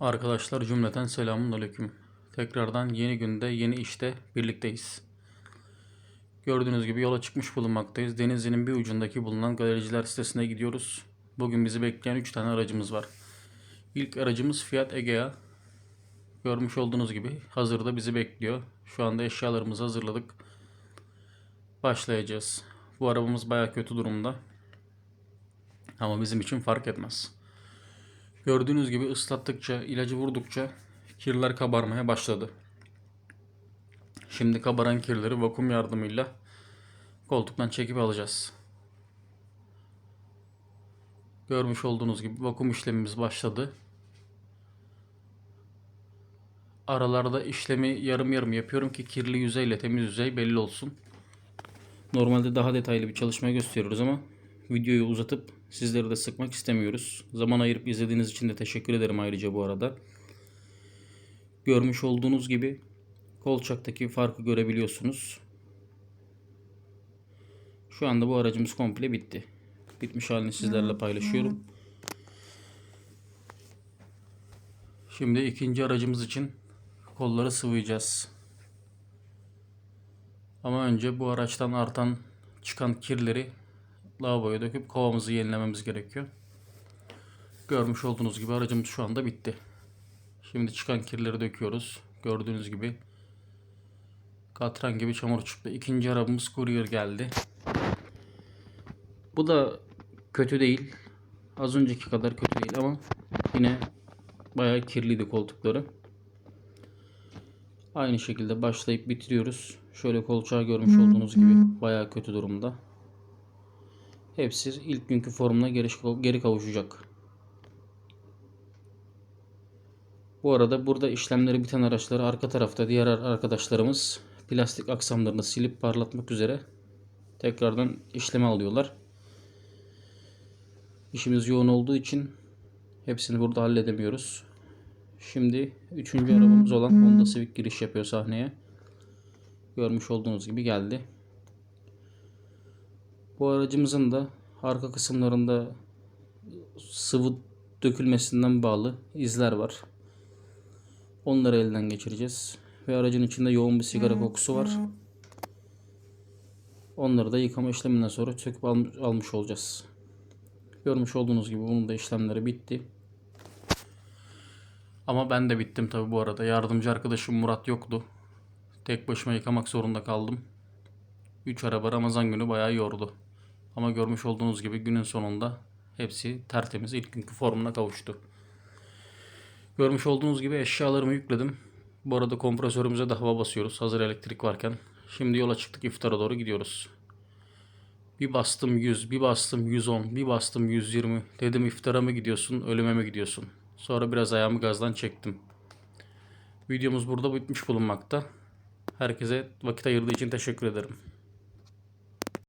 Arkadaşlar cümleten selamun aleyküm. Tekrardan yeni günde yeni işte birlikteyiz. Gördüğünüz gibi yola çıkmış bulunmaktayız. Denizli'nin bir ucundaki bulunan galericiler sitesine gidiyoruz. Bugün bizi bekleyen 3 tane aracımız var. İlk aracımız Fiat Egea. Görmüş olduğunuz gibi hazırda bizi bekliyor. Şu anda eşyalarımızı hazırladık. Başlayacağız. Bu arabamız baya kötü durumda. Ama bizim için fark etmez. Gördüğünüz gibi ıslattıkça, ilacı vurdukça kirler kabarmaya başladı. Şimdi kabaran kirleri vakum yardımıyla koltuktan çekip alacağız. Görmüş olduğunuz gibi vakum işlemimiz başladı. Aralarda işlemi yarım yarım yapıyorum ki kirli yüzeyle temiz yüzey belli olsun. Normalde daha detaylı bir çalışma gösteriyoruz ama videoyu uzatıp sizleri de sıkmak istemiyoruz. Zaman ayırıp izlediğiniz için de teşekkür ederim ayrıca bu arada. Görmüş olduğunuz gibi kolçaktaki farkı görebiliyorsunuz. Şu anda bu aracımız komple bitti. Bitmiş halini sizlerle paylaşıyorum. Şimdi ikinci aracımız için kolları sıvayacağız. Ama önce bu araçtan artan çıkan kirleri lavaboya döküp kovamızı yenilememiz gerekiyor. Görmüş olduğunuz gibi aracımız şu anda bitti. Şimdi çıkan kirleri döküyoruz. Gördüğünüz gibi katran gibi çamur çıktı. İkinci arabamız Courier geldi. Bu da kötü değil. Az önceki kadar kötü değil ama yine bayağı kirliydi koltukları. Aynı şekilde başlayıp bitiriyoruz. Şöyle kolçağı görmüş olduğunuz gibi bayağı kötü durumda. Hepsi ilk günkü formuna geri, kavuşacak. Bu arada burada işlemleri biten araçları arka tarafta diğer arkadaşlarımız plastik aksamlarını silip parlatmak üzere tekrardan işleme alıyorlar. İşimiz yoğun olduğu için hepsini burada halledemiyoruz. Şimdi üçüncü arabamız olan Honda Civic giriş yapıyor sahneye. Görmüş olduğunuz gibi geldi. Bu aracımızın da arka kısımlarında sıvı dökülmesinden bağlı izler var. Onları elden geçireceğiz. Ve aracın içinde yoğun bir sigara kokusu var. Onları da yıkama işleminden sonra söküp almış olacağız. Görmüş olduğunuz gibi bunun da işlemleri bitti. Ama ben de bittim tabi bu arada. Yardımcı arkadaşım Murat yoktu. Tek başıma yıkamak zorunda kaldım. 3 araba Ramazan günü bayağı yordu. Ama görmüş olduğunuz gibi günün sonunda hepsi tertemiz ilk günkü formuna kavuştu. Görmüş olduğunuz gibi eşyalarımı yükledim. Bu arada kompresörümüze de hava basıyoruz hazır elektrik varken. Şimdi yola çıktık iftara doğru gidiyoruz. Bir bastım 100, bir bastım 110, bir bastım 120. Dedim iftara mı gidiyorsun, ölüme mi gidiyorsun? Sonra biraz ayağımı gazdan çektim. Videomuz burada bitmiş bulunmakta. Herkese vakit ayırdığı için teşekkür ederim.